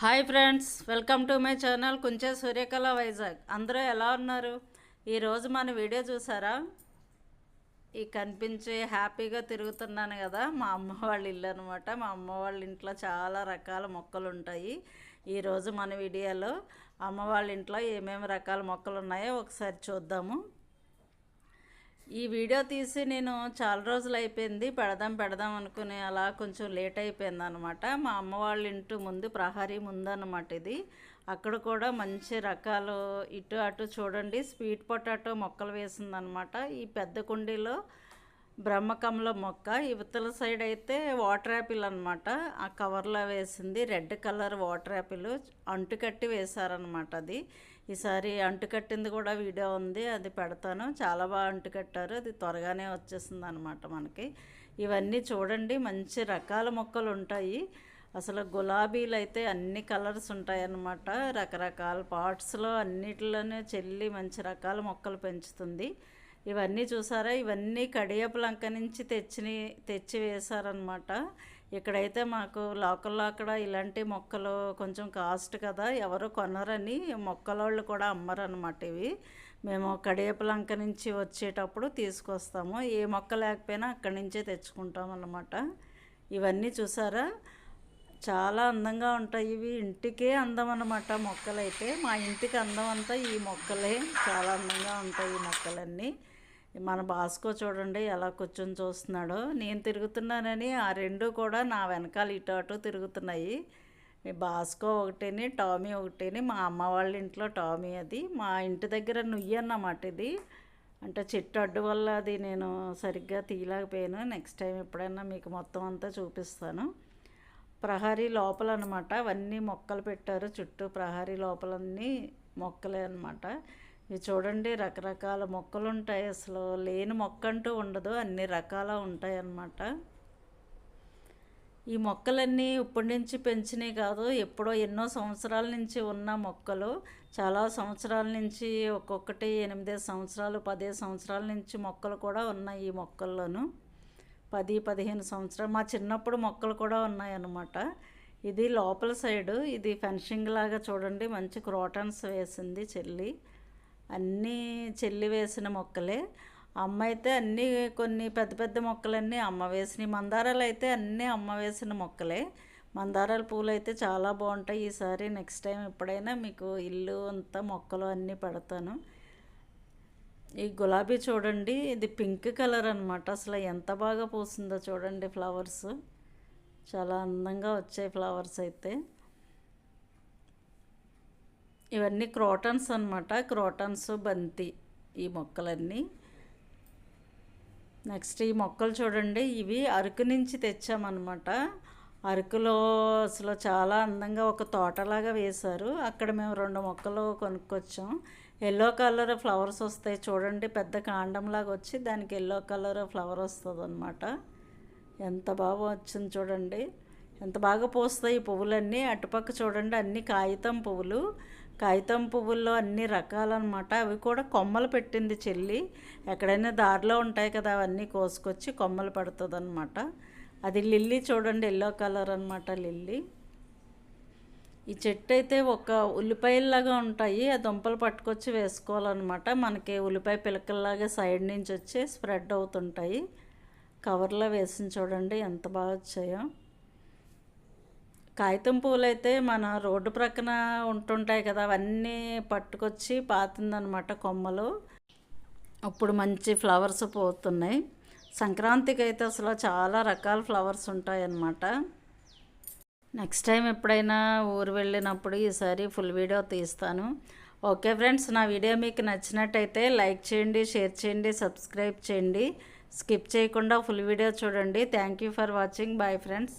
Hi friends welcome to my channel కొంచెం సూర్యకళ వైజాగ్. అందరూ ఎలా ఉన్నారు? ఈరోజు మన వీడియో చూసారా? ఈ కనిపించే హ్యాపీగా తిరుగుతున్నాను కదా మా అమ్మ వాళ్ళ ఇల్లు అనమాట మా అమ్మ వాళ్ళ ఇంట్లో చాలా రకాల మొక్కలు ఉంటాయి ఈరోజు మన వీడియోలో. అమ్మ వాళ్ళ ఇంట్లో ఏమేమి రకాల మొక్కలు ఉన్నాయో ఒకసారి చూద్దాము. ఈ వీడియో తీసి నేను చాలా రోజులు అయిపోయింది పెడదాం పెడదాం అనుకుని అలా కొంచెం లేట్ అయిపోయింది అనమాట మా అమ్మ వాళ్ళ ఇంటి ముందు ప్రహరీ ముందన్నమాట ఇది. అక్కడ కూడా మంచి రకాలు ఇటు అటు చూడండి స్వీట్ పొటాటో మొక్కలు వేసిందనమాట. ఈ పెద్ద కుండీలో బ్రహ్మకమల మొక్క ఇవతల సైడ్ అయితే వాటర్ యాపిల్ అనమాట. ఆ కవర్లో వేసింది రెడ్ కలర్ వాటర్ యాపిల్ అంటుకట్టి వేశారనమాట అది. ఈసారి అంటుకట్టింది కూడా వీడియో ఉంది అది పెడతాను. చాలా బాగా అంటుకట్టారు అది త్వరగానే వచ్చేసింది అనమాట మనకి. ఇవన్నీ చూడండి మంచి రకాల మొక్కలు ఉంటాయి. అసలు గులాబీలు అయితే అన్ని కలర్స్ ఉంటాయన్నమాట. రకరకాల పార్ట్స్లో అన్నిటిలోనే చెల్లి మంచి రకాల మొక్కలు పెంచుతుంది. ఇవన్నీ చూసారా? ఇవన్నీ కడియపులంక నుంచి తెచ్చి తెచ్చి వేశారనమాట ఇక్కడైతే మాకు లోకల్లో అక్కడ ఇలాంటి మొక్కలు కొంచెం కాస్ట్ కదా ఎవరు కొనరని మొక్కలోళ్ళు కూడా అమ్మరనమాట ఇవి. మేము కడియపులంక నుంచి వచ్చేటప్పుడు తీసుకొస్తాము. ఏ మొక్క లేకపోయినా అక్కడి నుంచే తెచ్చుకుంటాం అన్నమాట ఇవన్నీ చూసారా? చాలా అందంగా ఉంటాయి ఇవి. ఇంటికే అందం అన్నమాట మొక్కలైతే. మా ఇంటికి అందం అంతా ఈ మొక్కలే. చాలా అందంగా ఉంటాయి ఈ మొక్కలన్నీ. మన బాస్కో చూడండి ఎలా కూర్చొని చూస్తున్నాడో. నేను తిరుగుతున్నానని ఆ రెండు కూడా నా వెనకాల ఇటు అటు తిరుగుతున్నాయి. బాస్కో ఒకటిని టామీ ఒకటిని మా అమ్మ వాళ్ళ ఇంట్లో టామీ అది. మా ఇంటి దగ్గర నుయ్యి అన్నమాట ఇది. అంటే చెట్టు అడ్డు వల్ల అది నేను సరిగ్గా తీయలేకపోయాను. నెక్స్ట్ టైం ఎప్పుడైనా మీకు మొత్తం అంతా చూపిస్తాను. ప్రహరీ లోపల అనమాట అవన్నీ మొక్కలు పెట్టారు. చుట్టూ ప్రహరీ లోపలన్నీ మొక్కలే అనమాట ఇవి చూడండి రకరకాల మొక్కలు ఉంటాయి అసలు లేని మొక్క అంటూ ఉండదు. అన్ని రకాల ఉంటాయి అన్నమాట ఈ మొక్కలన్నీ ఇప్పటి నుంచి పెంచినవి కాదు. ఎప్పుడో ఎన్నో సంవత్సరాల నుంచి ఉన్న మొక్కలు. చాలా సంవత్సరాల నుంచి ఒక్కొక్కటి ఎనిమిది సంవత్సరాలు పదే సంవత్సరాల నుంచి మొక్కలు కూడా ఉన్నాయి ఈ మొక్కల్లోనూ. పది పదిహేను సంవత్సరాలు. మా చిన్నప్పుడు మొక్కలు కూడా ఉన్నాయన్నమాట. ఇది లోపల సైడు ఇది ఫెన్షింగ్ లాగా చూడండి. మంచి క్రోటన్స్ వేసింది చెల్లి. అన్నీ చెల్లి వేసిన మొక్కలే. అమ్మ అయితే అన్నీ కొన్ని పెద్ద పెద్ద మొక్కలన్నీ అమ్మ వేసినవి మందారాలు అయితే అన్నీ అమ్మ వేసిన మొక్కలే. మందారాల పూలు అయితే చాలా బాగుంటాయి. ఈసారి నెక్స్ట్ టైం ఎప్పుడైనా మీకు ఇల్లు అంతా మొక్కలు అన్నీ పెడతాను. ఈ గులాబీ చూడండి ఇది పింక్ కలర్ అనమాట అసలు ఎంత బాగా పూసిందో చూడండి ఫ్లవర్స్. చాలా అందంగా వచ్చాయి ఫ్లవర్స్ అయితే. ఇవన్నీ క్రోటన్స్ అనమాట క్రోటన్స్ బంతి ఈ మొక్కలన్నీ. నెక్స్ట్ ఈ మొక్కలు చూడండి. ఇవి అరకు నుంచి తెచ్చామన్నమాట. అరకులో అసలు చాలా అందంగా ఒక తోటలాగా వేశారు. అక్కడ మేము రెండు మొక్కలు కొనుక్కొచ్చాం. ఎల్లో కలర్ ఫ్లవర్స్ వస్తాయి చూడండి. పెద్ద కాండంలాగా వచ్చి దానికి ఎల్లో కలర్ ఫ్లవర్ వస్తుంది అనమాట ఎంత బాగా వచ్చింది చూడండి. ఎంత బాగా పోస్తాయి ఈ పువ్వులన్నీ. అటుపక్క చూడండి అన్ని కాగితం పువ్వులు. కాగితం పువ్వుల్లో అన్ని రకాలన్నమాట. అవి కూడా కొమ్మలు పెట్టింది చెల్లి. ఎక్కడైనా దారిలో ఉంటాయి కదా అవన్నీ కోసుకొచ్చి కొమ్మలు పెడుతుంది అనమాట అది లిల్లీ చూడండి ఎల్లో కలర్ అనమాట లిల్లీ. ఈ చెట్టు అయితే ఒక ఉల్లిపాయల్లాగా ఉంటాయి. ఆ దుంపలు పట్టుకొచ్చి వేసుకోవాలన్నమాట. మనకి ఉల్లిపాయ పిలకల్లాగా సైడ్ నుంచి వచ్చి స్ప్రెడ్ అవుతుంటాయి. కవర్లో వేసి చూడండి ఎంత బాగా వచ్చాయో. కాగితం పూలైతే మన రోడ్డు ప్రక్కన ఉంటుంటాయి కదా అవన్నీ పట్టుకొచ్చి పాతుందనమాట కొమ్మలు. అప్పుడు మంచి ఫ్లవర్స్ పోతున్నాయి. సంక్రాంతికి అయితే అసలు చాలా రకాల ఫ్లవర్స్ ఉంటాయన్నమాట. నెక్స్ట్ టైం ఎప్పుడైనా ఊరు వెళ్ళినప్పుడు ఈసారి ఫుల్ వీడియో తీస్తాను. ఓకే ఫ్రెండ్స్ నా వీడియో మీకు నచ్చినట్టయితే లైక్ చేయండి షేర్ చేయండి సబ్స్క్రైబ్ చేయండి. స్కిప్ చేయకుండా ఫుల్ వీడియో చూడండి. Thank you for watching. Bye friends.